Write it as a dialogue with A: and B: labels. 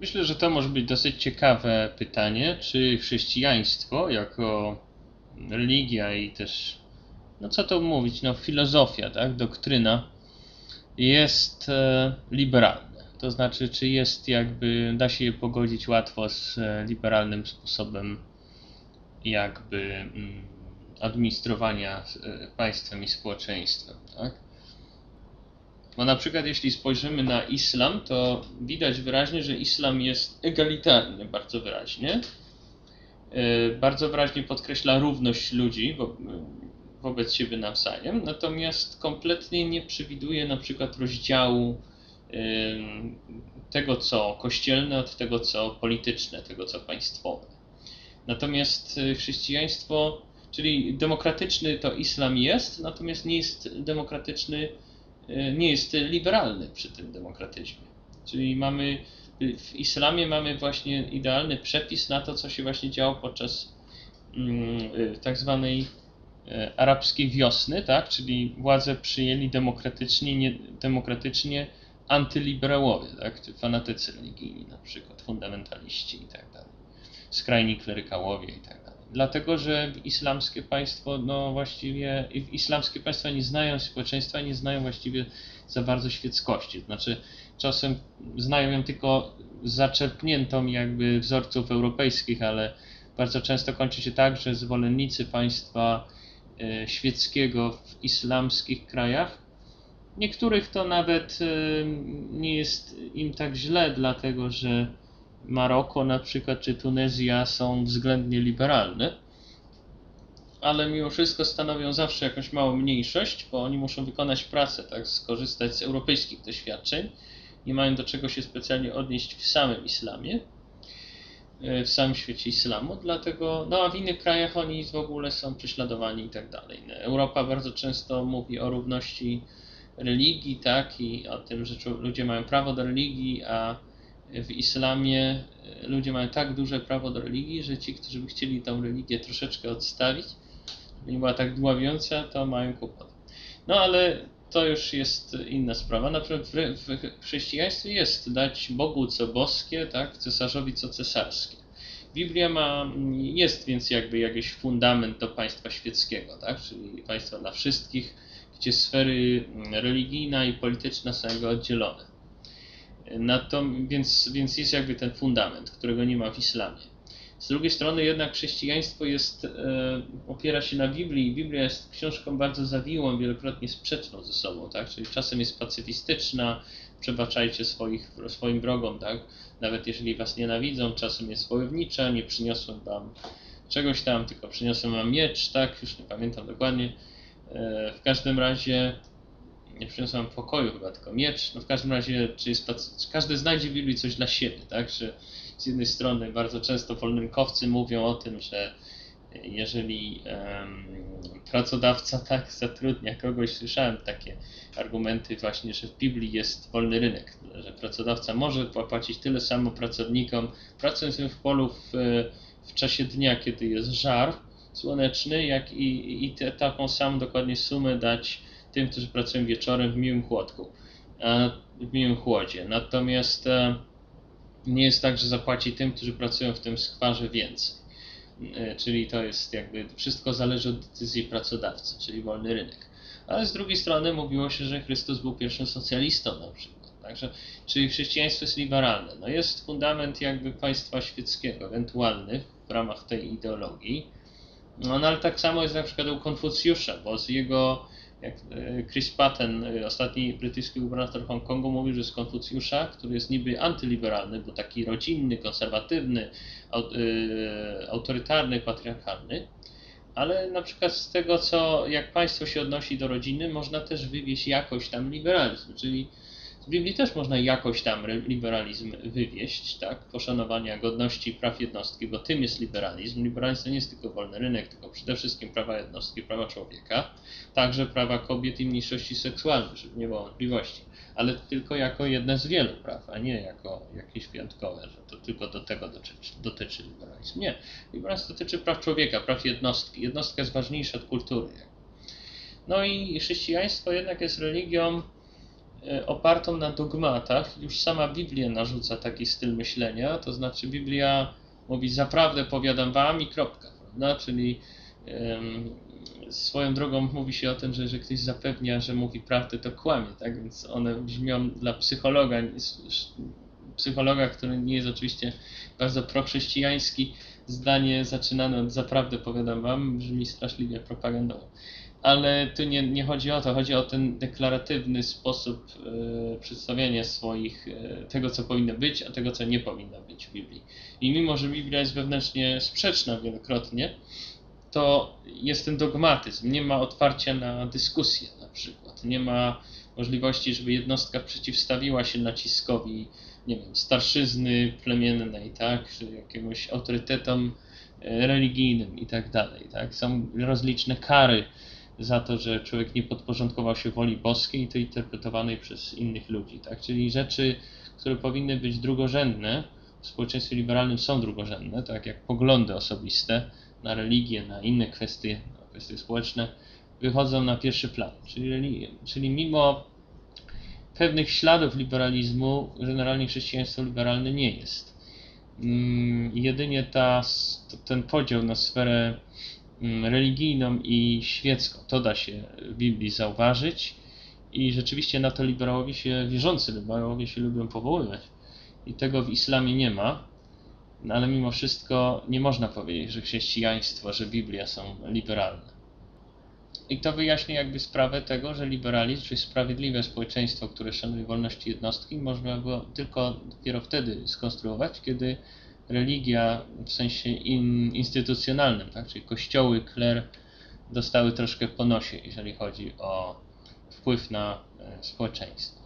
A: Myślę, że to może być dosyć ciekawe pytanie, czy chrześcijaństwo jako religia i też, no co to mówić, no filozofia, tak, doktryna jest e, liberalne. To znaczy, czy jest jakby, da się je pogodzić łatwo z e, liberalnym sposobem jakby mm, administrowania e, państwem i społeczeństwem, tak? Bo na przykład jeśli spojrzymy na islam, to widać wyraźnie, że islam jest egalitarny bardzo wyraźnie. E, bardzo wyraźnie podkreśla równość ludzi wobec siebie nawzajem, natomiast kompletnie nie przewiduje na przykład rozdziału e, tego, co kościelne od tego, co polityczne, tego, co państwowe. Natomiast e, chrześcijaństwo, czyli demokratyczny to islam jest, natomiast nie jest demokratyczny nie jest liberalny przy tym demokratyzmie. Czyli mamy w islamie mamy właśnie idealny przepis na to, co się właśnie działo podczas mm, e, tak zwanej arabskiej wiosny, tak? czyli władzę przyjęli demokratycznie, nie, demokratycznie antyliberałowie, tak? fanatycy religijni na przykład, fundamentaliści i tak dalej, skrajni klerykałowie i tak dlatego że islamskie państwo, no właściwie, islamskie państwa nie znają społeczeństwa, nie znają właściwie za bardzo świeckości. Znaczy, czasem znają ją tylko zaczerpniętą jakby wzorców europejskich, ale bardzo często kończy się tak, że zwolennicy państwa e, świeckiego w islamskich krajach, niektórych to nawet e, nie jest im tak źle, dlatego że Maroko na przykład czy Tunezja są względnie liberalne, ale mimo wszystko stanowią zawsze jakąś małą mniejszość, bo oni muszą wykonać pracę, tak, skorzystać z europejskich doświadczeń, nie mają do czego się specjalnie odnieść w samym islamie, e, w samym świecie islamu, dlatego, no a w innych krajach oni w ogóle są prześladowani i tak dalej. Europa bardzo często mówi o równości religii, tak, i o tym, że ludzie mają prawo do religii, a w islamie e, ludzie mają tak duże prawo do religii, że ci, którzy by chcieli tą religię troszeczkę odstawić, żeby nie była tak dławiąca, to mają kłopot. No ale to już jest inna sprawa. Na przykład w, w chrześcijaństwie jest dać Bogu co boskie, tak, cesarzowi co cesarskie. Biblia ma, jest więc jakby jakiś fundament do państwa świeckiego, tak, czyli państwa dla wszystkich, gdzie sfery religijna i polityczna są jakby oddzielone. Na to, więc, więc jest jakby ten fundament, którego nie ma w islamie. Z drugiej strony jednak chrześcijaństwo jest, e, opiera się na Biblii i Biblia jest książką bardzo zawiłą, wielokrotnie sprzeczną ze sobą, tak? Czyli czasem jest pacyfistyczna, przebaczajcie swoich, swoim wrogom, tak? Nawet jeżeli was nienawidzą, czasem jest wojownicza, nie przyniosłem wam czegoś tam, tylko przyniosłem wam miecz, tak? Już nie pamiętam dokładnie. E, w każdym razie nie przyniosłem pokoju chyba, tylko miecz. No w każdym razie, czy, jest, każdy znajdzie w Biblii coś dla siebie, tak? Że z jednej strony bardzo często wolnynkowcy mówią o tym, że jeżeli um, pracodawca tak zatrudnia kogoś, słyszałem takie argumenty właśnie, że w Biblii jest wolny rynek, że pracodawca może płacić tyle samo pracownikom, pracując w polu w, w czasie dnia, kiedy jest żar słoneczny, jak i, i te, taką samą dokładnie sumę dać tym, którzy pracują wieczorem w miłym chłodku, w miłym chłodzie. Natomiast e, nie jest tak, że zapłaci tym, którzy pracują w tym skwarze więcej. E, czyli to jest jakby, wszystko zależy od decyzji pracodawcy, czyli wolny rynek. Ale z drugiej strony mówiło się, że Chrystus był pierwszym socjalistą na przykład. Także, czyli chrześcijaństwo jest liberalne. No jest fundament jakby państwa świeckiego, ewentualny w ramach tej ideologii. No, no ale tak samo jest na przykład u Konfucjusza, bo z jego jak e, Chris Patten, e, ostatni brytyjski gubernator Hongkongu, mówił, że z Konfucjusza, który jest niby antyliberalny, bo taki rodzinny, konserwatywny, e, autorytarny, patriarchalny, ale na przykład z tego, co jak państwo się odnosi do rodziny, można też wywieźć jakoś tam liberalizm, czyli z Biblii też można jakoś tam liberalizm wywieść, tak? Poszanowania godności praw jednostki, bo tym jest liberalizm. Liberalizm to nie jest tylko wolny rynek, tylko przede wszystkim prawa jednostki, prawa człowieka, także prawa kobiet i mniejszości seksualnych, żeby nie było wątpliwości, ale tylko jako jedne z wielu praw, a nie jako jakieś wyjątkowe, że to tylko do tego dotyczy, dotyczy liberalizm. Nie. Liberalizm dotyczy praw człowieka, praw jednostki. Jednostka jest ważniejsza od kultury. No i chrześcijaństwo jednak jest religią opartą na dogmatach. Już sama Biblia narzuca taki styl myślenia, to znaczy Biblia mówi zaprawdę powiadam wam i kropka, prawda? Czyli swoją drogą mówi się o tym, że, że ktoś zapewnia, że mówi prawdę, to kłamie, tak? Więc one brzmią dla psychologa, psychologa, który nie jest oczywiście bardzo prochrześcijański, zdanie zaczynane od zaprawdę powiadam wam, brzmi straszliwie propagandowo. Ale tu nie, nie chodzi o to, chodzi o ten deklaratywny sposób e, przedstawiania swoich, e, tego co powinno być, a tego co nie powinno być w Biblii. I mimo, że Biblia jest wewnętrznie sprzeczna wielokrotnie, to jest ten dogmatyzm, nie ma otwarcia na dyskusję na przykład, nie ma możliwości, żeby jednostka przeciwstawiła się naciskowi, nie wiem, starszyzny plemiennej, tak, czy jakiemuś autorytetom e, religijnym i tak dalej, tak. Są rozliczne kary za to, że człowiek nie podporządkował się woli boskiej to interpretowanej przez innych ludzi, tak, czyli rzeczy, które powinny być drugorzędne, w społeczeństwie liberalnym są drugorzędne, tak jak poglądy osobiste na religię, na inne kwestie, na kwestie społeczne, wychodzą na pierwszy plan. Czyli, czyli mimo pewnych śladów liberalizmu, generalnie chrześcijaństwo liberalne nie jest. Mm, jedynie ta, ten podział na sferę religijną i świecką, to da się w Biblii zauważyć i rzeczywiście na to liberałowie się, wierzący liberałowie się lubią powoływać. I tego w islamie nie ma, no ale mimo wszystko nie można powiedzieć, że chrześcijaństwo, że Biblia są liberalne. I to wyjaśnia jakby sprawę tego, że liberalizm, czyli sprawiedliwe społeczeństwo, które szanuje wolności jednostki, można było tylko dopiero wtedy skonstruować, kiedy religia w sensie in, instytucjonalnym, tak, czyli kościoły, kler, dostały troszkę po nosie, jeżeli chodzi o wpływ na e, społeczeństwo.